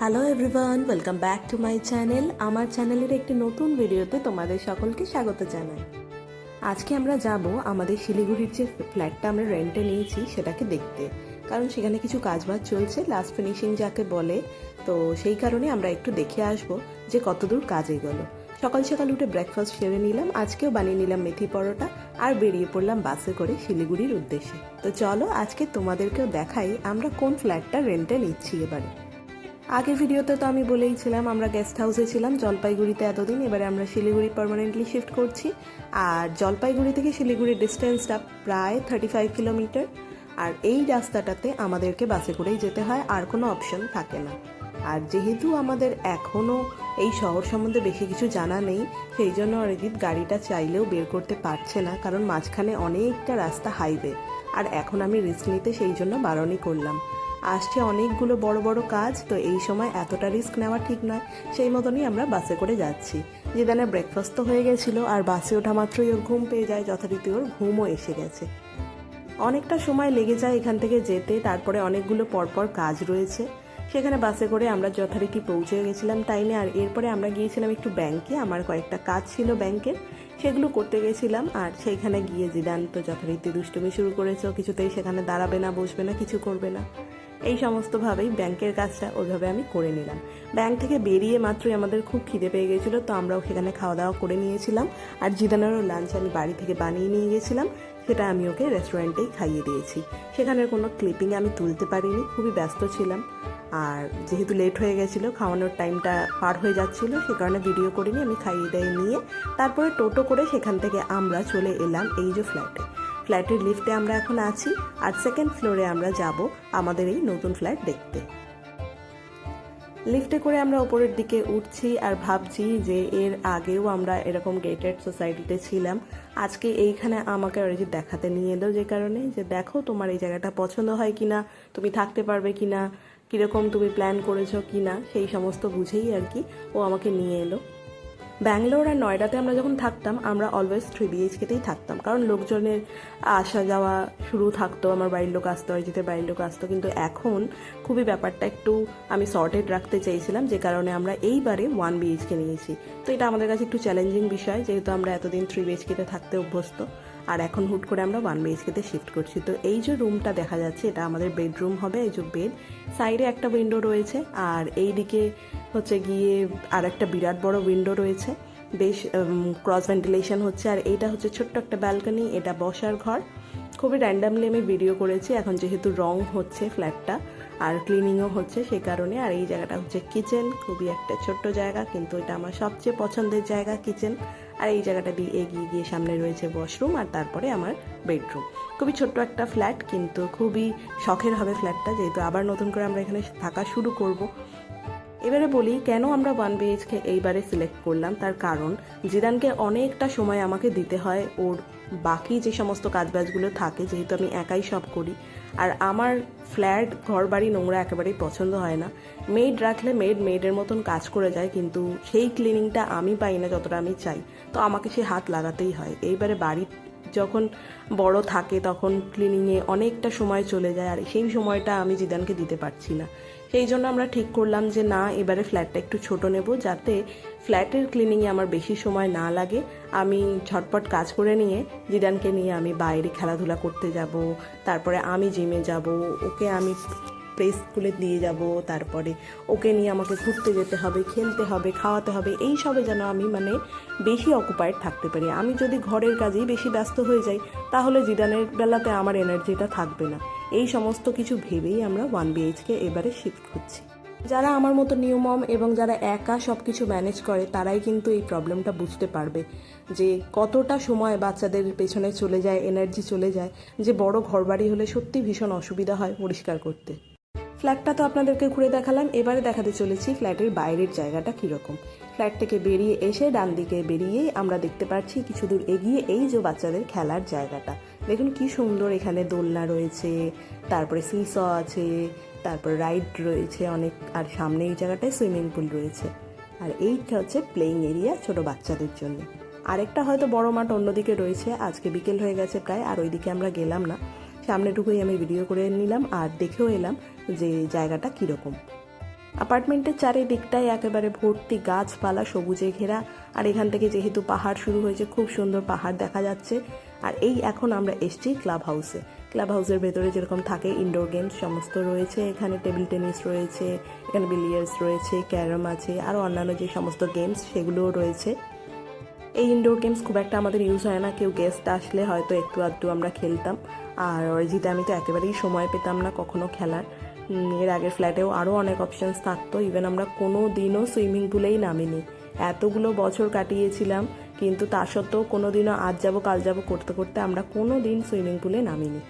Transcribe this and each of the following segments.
Hello everyone welcome back to my channel আমার চ্যানেলের একটি নতুন ভিডিওতে তোমাদের সকলকে স্বাগত জানাই। আজকে আমরা যাব আমাদের শিলিগুড়ির যে ফ্ল্যাটটা আমরা রেন্টে নিয়েছি সেটাকে দেখতে। কারণ সেখানে কিছু কাজবাজ চলছে লাস্ট ফিনিশিং যাকে বলে। তো সেই কারণে আমরা একটু দেখে আসব যে কতদূর কাজ এগোলো। সকাল সকাল উঠে ব্রেকফাস্ট সেরে নিলাম, আজকেও বানিয়ে নিলাম মেথি পরোটা আর বেরিয়ে পড়লাম বাসে করে শিলিগুড়ির উদ্দেশ্যে। তো চলো আজকে তোমাদেরকেও দেখাই আমরা কোন ফ্ল্যাটটা রেন্টে নিচ্ছি এবারে। আগের ভিডিওতে তো আমি বলেইছিলাম আমরা গেস্ট হাউসে ছিলাম, জলপাইগুড়িতে এতদিন, এবারে আমরা শিলিগুড়ি পার্মানেন্টলি শিফট করছি। আর জলপাইগুড়ি থেকে শিলিগুড়ির ডিস্টেন্সটা প্রায় থার্টি ফাইভ কিলোমিটার আর এই রাস্তাটাতে আমাদেরকে বাসে করেই যেতে হয়, আর কোনো অপশন থাকে না। আর যেহেতু আমাদের এখনও এই শহর সম্বন্ধে বেশি কিছু জানা নেই, সেই জন্য অরিজিৎ গাড়িটা চাইলেও বের করতে পারছে না, কারণ মাঝখানে অনেকটা রাস্তা হাইওয়ে আর এখন আমি রিস্ক নিতে সেই জন্য বারণই করলাম। আসছে অনেকগুলো বড় বড় কাজ, তো এই সময় এতটা রিস্ক নেওয়া ঠিক নয়। সেই মতনই আমরা বাসে করে যাচ্ছি। জিদানের ব্রেকফাস্ট তো হয়ে গেছিল, আর বাসে ওঠা মাত্রই ওর ঘুম পেয়ে যায়, যথারীতি ওর ঘুমও এসে গেছে। অনেকটা সময় লেগে যায় এখান থেকে যেতে, তারপরে অনেকগুলো পরপর কাজ রয়েছে। সেখানে বাসে করে আমরা যথারীতি পৌঁছে গেছিলাম টাইমে আর এরপরে আমরা গিয়েছিলাম একটু ব্যাংকে আমার কয়েকটা কাজ ছিল ব্যাংকের সেগুলো করতে গেছিলাম, আর সেইখানে গিয়ে জিদান তো যথারীতি দুষ্টুমি শুরু করেছে। কিছুতেই সেখানে দাঁড়াবে না, বসবে না, কিছু করবে না। এই সমস্তভাবেই ব্যাংকের কাজটা ওইভাবে আমি করে নিলাম। ব্যাংক থেকে বেরিয়ে মাত্রই আমাদের খুব খিদে পেয়ে গেছিল, তো আমরাও সেখানে খাওয়া দাওয়া করে নিয়েছিলাম। আর জিদানেরও লাঞ্চ আমি বাড়ি থেকে বানিয়ে নিয়ে গেছিলাম, সেটা আমি ওকে রেস্টুরেন্টেই খাইয়ে দিয়েছি। সেখানের কোনো ক্লিপিং আমি তুলতে পারিনি, খুবই ব্যস্ত ছিলাম। আর যেহেতু লেট হয়ে গেছিল, খাওয়ানোর টাইমটা পার হয়ে যাচ্ছিল, সে কারণে ভিডিও করিনি, আমি খাইয়ে দিয়ে নিয়ে তারপরে টোটো করে সেখান থেকে আমরা চলে এলাম এই যে ফ্ল্যাটে ফ্ল্যাটের লিফটে আমরা এখন আছি আর সেকেন্ড ফ্লোরে আমরা যাব আমাদের এই নতুন ফ্ল্যাট দেখতে। লিফটে করে আমরা ওপরের দিকে উঠছি আর ভাবছি যে এর আগেও আমরা এরকম গেটেড সোসাইটিতে ছিলাম। আজকে এইখানে আমাকে অরিজিৎ দেখাতে নিয়ে এলো যে কারণে যে দেখো তোমার এই জায়গাটা পছন্দ হয় কিনা, তুমি থাকতে পারবে কিনা, কীরকম তুমি প্ল্যান করেছ কিনা, সেই সমস্ত বুঝেই আর কি ও আমাকে নিয়ে এলো। ব্যাঙ্গালোর আর নয়ডাতে আমরা যখন থাকতাম, আমরা অলওয়েজ থ্রি বিএইচকেতেই থাকতাম। কারণ লোকজনের আসা যাওয়া শুরু থাকতো, আমার বাড়ির লোক আসতো, অরিজিতের বাড়ির লোক আসতো। কিন্তু এখন খুবই ব্যাপারটা একটু আমি সর্টেড রাখতে চেয়েছিলাম, যে কারণে আমরা এইবারে ওয়ান বিএইচকে নিয়েছি। তো এটা আমাদের কাছে একটু চ্যালেঞ্জিং বিষয়, যেহেতু আমরা এতদিন থ্রি বিএইচকেতে থাকতে অভ্যস্ত। আর এখন হুট করে আমরা ওয়ান বিএইচকেতে শিফট করছি। তো এই যে রুমটা দেখা যাচ্ছে, এটা আমাদের বেডরুম হবে, এই যে বেড সাইডে একটা উইন্ডো রয়েছে, আর এই দিকে হচ্ছে গিয়ে আর একটা বিরাট বড় উইন্ডো রয়েছে। বেশ ক্রস ভেন্টিলেশন হচ্ছে। আর এইটা হচ্ছে ছোট্ট একটা ব্যালকনি এটা বসার ঘর। খুবই র্যান্ডামলি আমি ভিডিও করেছি। এখন যেহেতু রং হচ্ছে ফ্ল্যাটটা আর ক্লিনিংও হচ্ছে সেই কারণে। আর এই জায়গাটা হচ্ছে কিচেন খুবই একটা ছোট্ট জায়গা, কিন্তু এটা আমার সবচেয়ে পছন্দের জায়গা কিচেন আর এই জায়গাটা দিয়ে এগিয়ে গিয়ে সামনে রয়েছে ওয়াশরুম আর তারপরে আমার বেডরুম খুবই ছোট্ট একটা ফ্ল্যাট কিন্তু খুবই শখের হবে ফ্ল্যাটটা যেহেতু আবার নতুন করে আমরা এখানে থাকা শুরু করব। এবারে বলি, কেন আমরা ওয়ান বিএইচকে এইবারে সিলেক্ট করলাম? তার কারণ, জিদানকে অনেকটা সময় আমাকে দিতে হয়। ওর বাকি যে সমস্ত কাজবাজগুলো থাকে, যেহেতু আমি একাই সব করি, আর আমার ফ্ল্যাট ঘর বাড়ি নোংরা একেবারেই পছন্দ হয় না। মেড রাখলে মেড মেডের মতন কাজ করে যায়, কিন্তু সেই ক্লিনিংটা আমি পাই না যতটা আমি চাই। তো আমাকে সে হাত লাগাতেই হয়। এইবারে বাড়ি যখন বড় থাকে, তখন ক্লিনিংয়ে অনেকটা সময় চলে যায়, আর সেই সময়টা আমি জিদানকে দিতে পারছি না। সেই জন্য আমরা ঠিক করলাম যে না, এবারে ফ্ল্যাটটা একটু ছোট নেব যাতে ফ্ল্যাটের ক্লিনিংয়ে আমার বেশি সময় না লাগে। আমি ঝটপট কাজ করে নিয়ে জিদানকে নিয়ে আমি বাইরে খেলাধুলা করতে যাব, তারপরে আমি জিমে যাব, ওকে আমি প্লে স্কুলে দিয়ে যাব, তারপরে ওকে নিয়ে আমাকে ঘুরতে যেতে হবে, খেলতে হবে, খাওয়াতে হবে, এই সবে যেন আমি মানে বেশি অকুপায়েড থাকতে পারি। আমি যদি ঘরের কাজেই বেশি ব্যস্ত হয়ে যাই, তাহলে জিদানের বেলাতে আমার এনার্জিটা থাকবে না। এই সমস্ত কিছু ভেবেই আমরা ওয়ান বিএইচকে এবারে শিফট করছি। যারা আমার মতো নিয়মম এবং যারা একা সব কিছু ম্যানেজ করে, তারাই কিন্তু এই প্রবলেমটা বুঝতে পারবে যে কতটা সময় বাচ্চাদের পেছনে চলে যায় এনার্জি চলে যায়, যে বড় ঘরবাড়ি হলে সত্যি ভীষণ অসুবিধা হয় পরিষ্কার করতে। ফ্ল্যাটটা তো আপনাদেরকে ঘুরে দেখালাম, এবারে দেখাতে চলেছি ফ্ল্যাটের বাইরের জায়গাটা কীরকম। ফ্ল্যাট থেকে বেরিয়ে এসে ডান দিকে বেরিয়েই আমরা দেখতে পাচ্ছি কিছু দূর এগিয়ে এই যে বাচ্চাদের খেলার জায়গাটা। দেখুন কি সুন্দর এখানে দোলনা রয়েছে, তারপরে সিস আছে, তারপর রাইড রয়েছে অনেক, আর সামনে এই জায়গাটায় সুইমিং পুল রয়েছে। আর এইটা হচ্ছে প্লেইং এরিয়া ছোট বাচ্চাদের জন্য। আরেকটা হয়তো বড় মাঠ অন্যদিকে রয়েছে, আজকে বিকেল হয়ে গেছে প্রায়, আর ওইদিকে আমরা গেলাম না। সামনেটুকুই আমি ভিডিও করে নিলাম, আর দেখেও এলাম যে জায়গাটা কীরকম। অ্যাপার্টমেন্টের চারিদিকটাই একেবারে ভর্তি গাছপালা, সবুজে ঘেরা। আর এখান থেকে যেহেতু পাহাড় শুরু হয়েছে, খুব সুন্দর পাহাড় দেখা যাচ্ছে। আর এই এখন আমরা এসছি ক্লাব হাউসে ক্লাব হাউসের ভেতরে যেরকম থাকে ইনডোর গেমস সমস্ত রয়েছে। এখানে টেবিল টেনিস রয়েছে, এখানে বিলিয়ার্স রয়েছে, ক্যারম আছে আরও অন্যান্য যে সমস্ত গেমস সেগুলোও রয়েছে। এই ইনডোর গেমস খুব একটা আমাদের ইউজ হয় না। কেউ গেস্ট আসলে হয়তো একটু আধটু আমরা খেলতাম। আর অরিজিতে আমি তো একেবারেই সময় পেতাম না কখনো খেলার। এর আগের ফ্ল্যাটেও আরও অনেক অপশানস থাকতো। ইভেন আমরা কোনো দিনও সুইমিং পুলেই নামিনি। এতগুলো বছর কাটিয়েছিলাম, কিন্তু তা সত্ত্বেও কোনো দিনও আজ যাব, কাল যাব করতে করতে আমরা কোনো দিন সুইমিং পুলে নামিনি।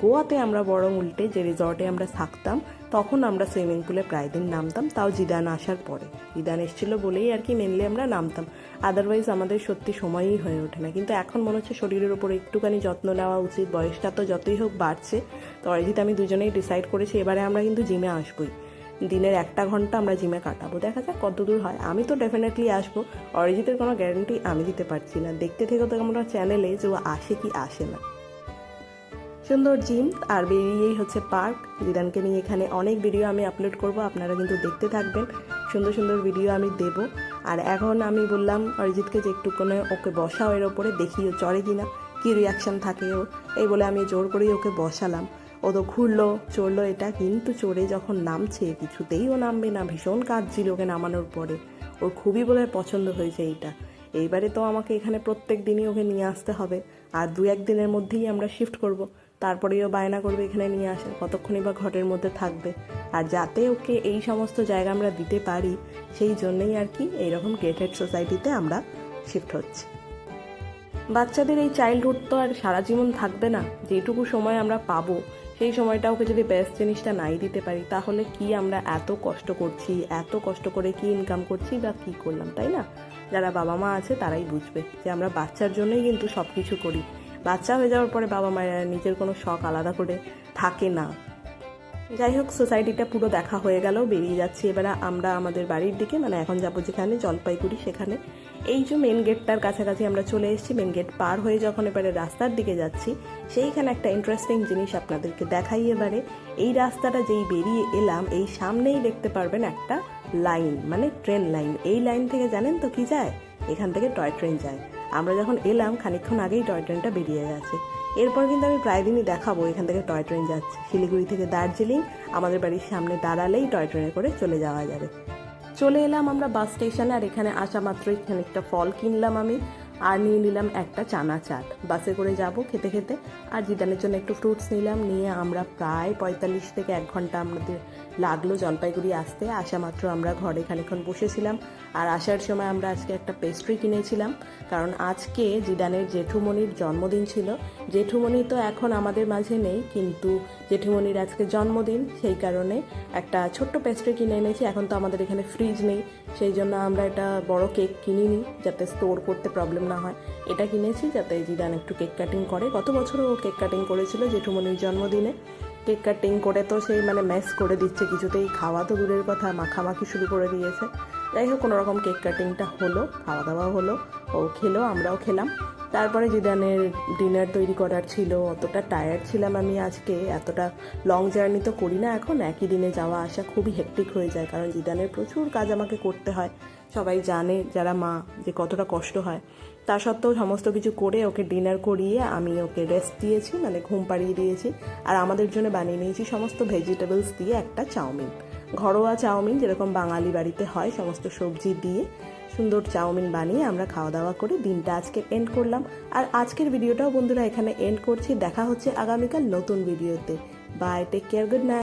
গোয়াতে আমরা বরং উল্টে যে রিসর্টে আমরা থাকতাম তখন আমরা সুইমিং পুলে প্রায় দিন নামতাম, তাও জিদান আসার পরে। জিদান এসেছিল বলেই আর কি মেনলি আমরা নামতাম। আদারওয়াইজ আমাদের সত্যি সময়ই হয়ে ওঠে না। কিন্তু এখন মনে হচ্ছে শরীরের উপর একটুখানি যত্ন নেওয়া উচিত, বয়সটা তো যতই হোক বাড়ছে। তো অরিজিৎ আমি দুজনেই ডিসাইড করেছি, এবারে আমরা কিন্তু জিমে আসবোই। দিনের একটা ঘণ্টা আমরা জিমে কাটাবো। দেখা যাক কত দূর হয়। আমি তো ডেফিনেটলি আসব। অরিজিতের কোনো গ্যারান্টি আমি দিতে পারছি না। দেখতে থেকে তো আমরা চ্যানেলে যে ও আসে কি আসে না। সুন্দর জিম আর বেরিয়েই হচ্ছে পার্ক। জিদানকে নিয়ে এখানে অনেক ভিডিও আমি আপলোড করব, আপনারা কিন্তু দেখতে থাকবেন। সুন্দর সুন্দর ভিডিও আমি দেব। আর এখন আমি বললাম অরিজিৎকে যে একটু কোনো ওকে বসাও এর ওপরে দেখি ও চড়ে কিনা, কী রিয়াকশান থাকে ও। এই বলে আমি জোর করেই ওকে বসালাম। ও তো ঘুরলো, চড়লো এটা, কিন্তু চড়ে যখন নামছে, কিছুতেই ও নামবে না, ভীষণ কাঁদছিল ওকে নামানোর পরে। ওর খুবই বলে পছন্দ হয়েছে এইটা। এইবারে তো আমাকে এখানে প্রত্যেক দিনই ওকে নিয়ে আসতে হবে। আর দু এক দিনের মধ্যেই আমরা শিফট করব। তারপরেও বায়না করবে এখানে নিয়ে আসে কতক্ষণই বা ঘরের মধ্যে থাকবে। আর যাতে ওকে এই সমস্ত জায়গা আমরা দিতে পারি, সেই জন্যই আর কি এইরকম গেটেড সোসাইটিতে আমরা শিফট হচ্ছি। বাচ্চাদের এই চাইল্ডহুড তো আর সারা জীবন থাকবে না। যেটুকু সময় আমরা পাবো, সেই সময়টা ওকে যদি বেস্ট জিনিসটা নাই দিতে পারি, তাহলে কি আমরা এত কষ্ট করছি, এত কষ্ট করে কি ইনকাম করছি বা কি করলাম, তাই না? যারা বাবা মা আছে তারাই বুঝবে যে আমরা বাচ্চার জন্যই কিন্তু সব কিছু করি। বাচ্চা হয়ে যাওয়ার পরে বাবা মায়েরা নিজের কোনো শখ আলাদা করে থাকে না। যাই হোক, সোসাইটিটা পুরো দেখা হয়ে গেল, বেরিয়ে যাচ্ছি এবারে আমরা আমাদের বাড়ির দিকে। মানে এখন যাব যেখানে, জলপাইগুড়ি সেখানে। এই যে মেন গেটটার কাছাকাছি আমরা চলে এসেছি মেন গেট পার হয়ে যখন এবারে রাস্তার দিকে যাচ্ছি, সেইখানে একটা ইন্টারেস্টিং জিনিস আপনাদেরকে দেখাই এবারে। এই রাস্তাটা যেই বেরিয়ে এলাম, এই সামনেই দেখতে পারবেন একটা লাইন মানে ট্রেন লাইন এই লাইন থেকে জানেন তো কি যায়? এখান থেকে টয় ট্রেন যায়। আমরা যখন এলাম, খানিকক্ষণ আগেই টয় ট্রেনটা বেরিয়ে গেছে। এরপর কিন্তু আমি প্রায় দিনই দেখাবো, এখান থেকে টয় ট্রেন যাচ্ছে। শিলিগুড়ি থেকে দার্জিলিং, আমাদের বাড়ির সামনে দাঁড়ালেই টয় ট্রেনে করে চলে যাওয়া যাবে। চলে এলাম আমরা বাস স্টেশনে, আর এখানে আসা মাত্রই খানিকটা ফল কিনলাম আমি, আর নিয়ে নিলাম একটা চানা চাট। বাসে করে যাব খেতে খেতে, আর জিদানের জন্য একটু ফ্রুটস নিলাম। নিয়ে আমরা প্রায় পঁয়তাল্লিশ থেকে এক ঘণ্টা আমাদের লাগল জলপাইগুড়ি আসতে। আসা মাত্র আমরা ঘরে খানিক্ষণ বসেছিলাম। আর আসার সময় আমরা আজকে একটা পেস্ট্রি কিনেছিলাম। কারণ আজকে জিদানের জেঠুমনির জন্মদিন ছিল। জেঠুমনি তো এখন আমাদের মাঝে নেই, কিন্তু জেঠুমনির আজকে জন্মদিন, সেই কারণে একটা ছোট্ট পেস্ট্রি কিনে এনেছি। এখন তো আমাদের এখানে ফ্রিজ নেই। সেই জন্য আমরা এটা বড় কেক কিনিনি, যাতে স্টোর করতে প্রবলেম না হয়। এটা কিনেছি যাতে জিদান একটু কেক কাটিং করে। গত বছরও কেক কাটিং করেছিল জেঠুমনির জন্মদিনে। কেক কাটিং করে তো সেই মানে ম্যাস করে দিচ্ছে কিছুতেই। খাওয়া তো দূরের কথা, মাখামাখি শুরু করে দিয়েছে। যাই হোক কোনোরকম কেক কাটিংটা হলো, খাওয়া দাওয়া হলো, ও খেলো, আমরাও খেলাম। তারপরে জিদানের ডিনার তৈরি করার ছিল, অতটা টায়ার্ড ছিলাম আমি আজকে, এতটা লং জার্নি তো করি না এখন, একই দিনে যাওয়া আসা খুবই হেক্টিক হয়ে যায়, কারণ জিদানের প্রচুর কাজ আমাকে করতে হয়, সবাই জানে যারা মা যে কতটা কষ্ট হয়, তা সত্ত্বেও সমস্ত কিছু করে ওকে ডিনার করিয়ে আমি ওকে রেস্ট দিয়েছি মানে ঘুম পাড়িয়ে দিয়েছি, আর আমাদের জন্য বানিয়ে নিয়েছি সমস্ত ভেজিটেবলস দিয়ে একটা চাউমিন, ঘরোয়া চাউমিন যেরকম বাঙালি বাড়িতে হয়, সমস্ত সবজি দিয়ে সুন্দর চাউমিন বানিয়ে আমরা খাওয়া দাওয়া করে দিনটা আজকে এন্ড করলাম। আর আজকের ভিডিওটাও বন্ধুরা এখানে এন্ড করছি। দেখা হচ্ছে আগামীকাল নতুন ভিডিওতে bye take care good night